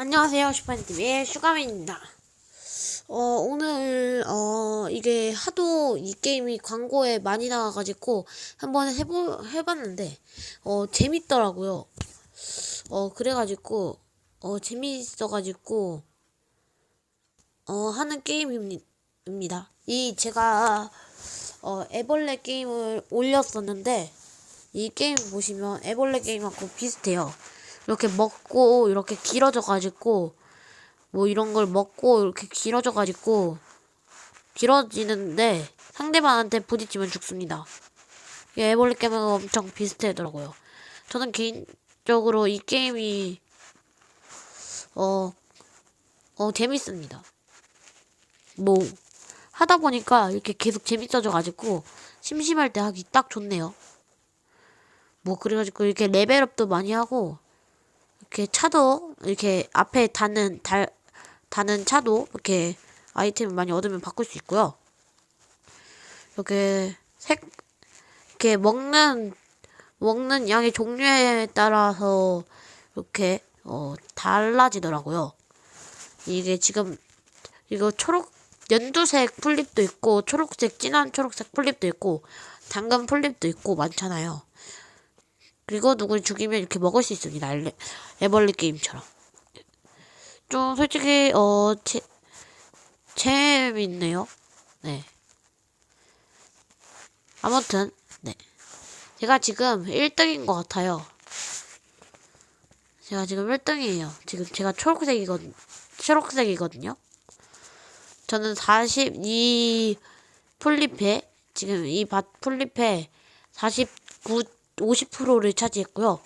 안녕하세요. 슈퍼TV의 슈가맨입니다. 어, 오늘, 어, 이게 하도 이 게임이 광고에 많이 나와가지고 한번 해보, 해봤는데, 어, 재밌더라고요. 어, 그래가지고, 어, 재밌어가지고, 어, 하는 게임입니다. 이, 제가, 어, 애벌레 게임을 올렸었는데, 이 게임 보시면 애벌레 게임하고 비슷해요. 이렇게 먹고 이렇게 길어져 가지고 뭐 이런 걸 먹고 이렇게 길어져 가지고 길어지는데 상대방한테 부딪히면 죽습니다. 이 애벌레 게임하고 엄청 비슷하더라고요. 저는 개인적으로 이 게임이 어, 어 재밌습니다. 뭐 하다 보니까 이렇게 계속 재밌어져 가지고 심심할 때 하기 딱 좋네요. 뭐 그래가지고 이렇게 레벨업도 많이 하고 이렇게 차도 이렇게 앞에 다는 달 다는 차도 이렇게 아이템을 많이 얻으면 바꿀 수 있고요. 이렇게 색 이렇게 먹는 먹는 양의 종류에 따라서 이렇게 어 달라지더라고요. 이게 지금 이거 초록 연두색 풀립도 있고 초록색 진한 초록색 풀립도 있고 당근 풀립도 있고 많잖아요. 그리고 누굴 죽이면 이렇게 먹을 수 있습니다. 알레, 애벌레 게임처럼. 좀 솔직히 어 재, 재밌네요. 네. 아무튼 네. 제가 지금 1등인 것 같아요. 제가 지금 1등이에요. 지금 제가 초록색이거든, 초록색이거든요. 저는 42 풀립에 지금 이밭 풀립에 49 50%를 차지했고요.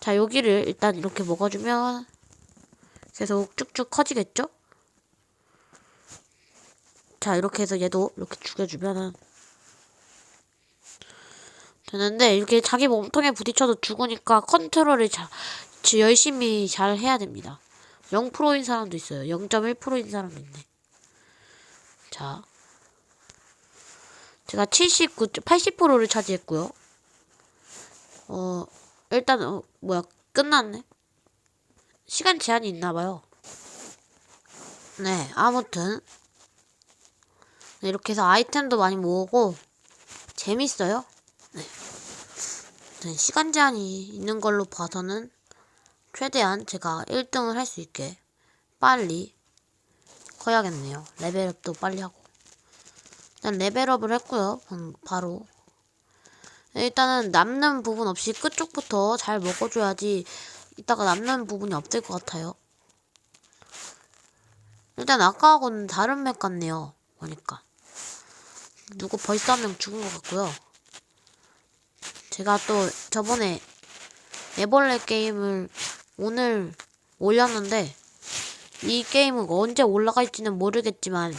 자, 여기를 일단 이렇게 먹어주면 계속 쭉쭉 커지겠죠? 자, 이렇게 해서 얘도 이렇게 죽여주면은 되는데 이렇게 자기 몸통에 부딪혀도 죽으니까 컨트롤을 자, 열심히 잘 해야 됩니다. 0%인 사람도 있어요. 0.1%인 사람도 있네. 자. 제가 79, 80%를 차지했고요. 어, 일단, 어, 뭐야, 끝났네. 시간 제한이 있나봐요. 네, 아무튼. 네, 이렇게 해서 아이템도 많이 모으고, 재밌어요. 네. 네, 시간 제한이 있는 걸로 봐서는, 최대한 제가 1등을 할 수 있게, 빨리 커야겠네요. 레벨업도 빨리 하고. 일단 레벨업을 했고요. 바로. 일단은 남는 부분 없이 끝쪽부터 잘 먹어줘야지 이따가 남는 부분이 없을 것 같아요. 일단 아까하고는 다른 맵 같네요. 보니까. 누구 벌써 한 명 죽은 것 같고요. 제가 또 저번에 애벌레 게임을 오늘 올렸는데 이 게임은 언제 올라갈지는 모르겠지만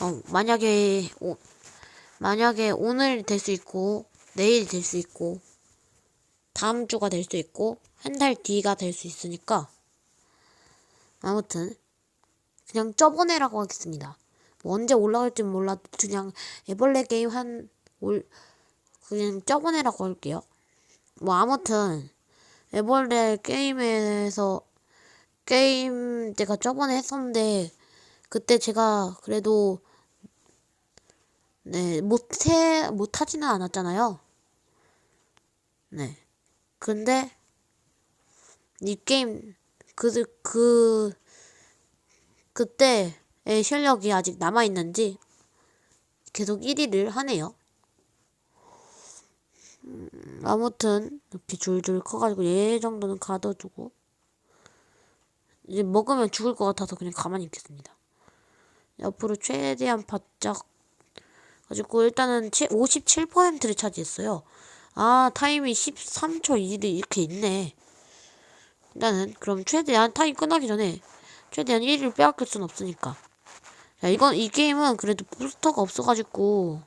어, 만약에 오, 만약에 오늘 될 수 있고 내일 될수 있고 다음 주가 될 수 있고 한 달 뒤가 될 수 있으니까 아무튼 그냥 저번에라고 하겠습니다. 뭐 언제 올라갈지 몰라도 그냥 애벌레 게임 한 올 그냥 저번에라고 할게요. 뭐 아무튼 애벌레 게임에서 게임 제가 저번에 했었는데 그때 제가 그래도 네, 못해, 못하지는 않았잖아요. 네. 근데, 이 게임, 그, 그, 그때의 실력이 아직 남아있는지 계속 1위를 하네요. 음, 아무튼, 이렇게 줄줄 커가지고 얘 정도는 가둬두고, 이제 먹으면 죽을 것 같아서 그냥 가만히 있겠습니다. 옆으로 최대한 바짝 가지고 일단은 57%를 차지했어요. 아 타임이 13초 1이 이렇게 있네. 일단은 그럼 최대한 타임 끝나기 전에 최대한 1위를 빼앗길 순 없으니까. 야 이건 이 게임은 그래도 부스터가 없어가지고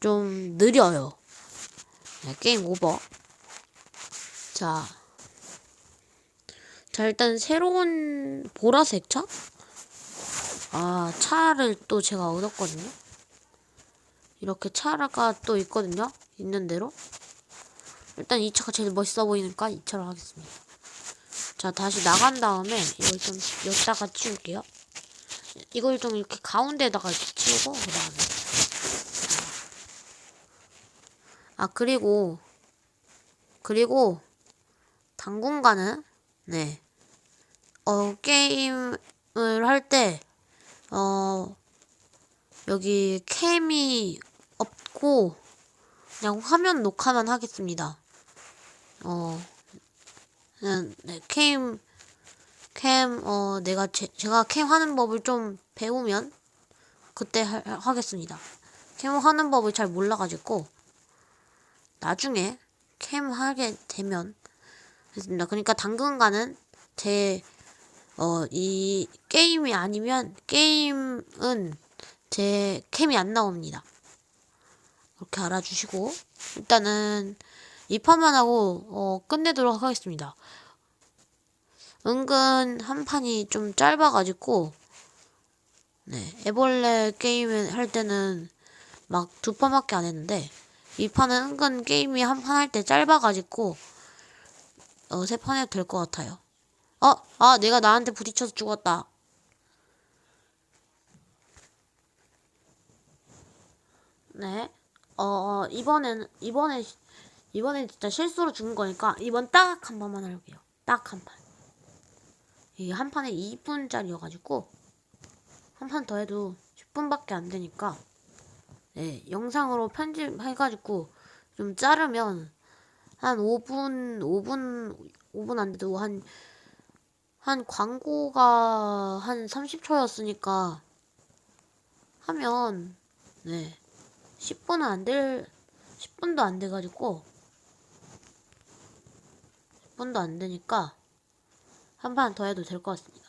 좀 느려요. 야, 게임 오버. 자. 자, 일단 새로운 보라색 차? 아, 차를 또 제가 얻었거든요. 이렇게 차가 또 있거든요. 있는 대로. 일단 이 차가 제일 멋있어 보이니까 이 차로 하겠습니다. 자, 다시 나간 다음에 이걸 좀 여기다가 치울게요. 이걸 좀 이렇게 가운데다가 이렇게 치우고 그 다음에 아 그리고 그리고 당분간은 네 어, 게임을 할 때, 어, 여기 캠이 없고, 그냥 화면 녹화만 하겠습니다. 어, 그냥, 네, 캠, 캠, 어, 내가, 제, 제가 캠 하는 법을 좀 배우면, 그때 하, 하겠습니다. 캠 하는 법을 잘 몰라가지고, 나중에 캠 하게 되면, 했습니다. 그러니까 당분간은 제, 어, 이 게임이 아니면 게임은 제 캠이 안 나옵니다. 이렇게 알아주시고 일단은 이 판만 하고 어, 끝내도록 하겠습니다. 은근 한 판이 좀 짧아가지고 네 애벌레 게임 할 때는 막 두 판밖에 안 했는데 이 판은 은근 게임이 한 판 할 때 짧아가지고 어, 세 판 해도 될 것 같아요. 어, 아, 내가 나한테 부딪혀서 죽었다. 네. 어, 어, 이번엔, 이번에, 이번엔 진짜 실수로 죽은 거니까, 이번 딱 한 번만 할게요. 딱 한 판. 이게 한 판에 2분짜리여가지고, 한 판 더 해도 10분밖에 안 되니까, 네, 영상으로 편집해가지고, 좀 자르면, 한 5분, 5분, 5분 안 돼도 한, 한 광고가 한 30초였으니까 하면 네 10분은 안 될 10분도 안 돼가지고 10분도 안 되니까 한 판 더 해도 될 것 같습니다.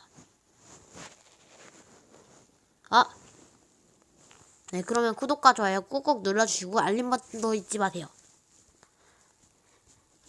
아! 네, 그러면 구독과 좋아요 꾹꾹 눌러주시고 알림 버튼도 잊지 마세요.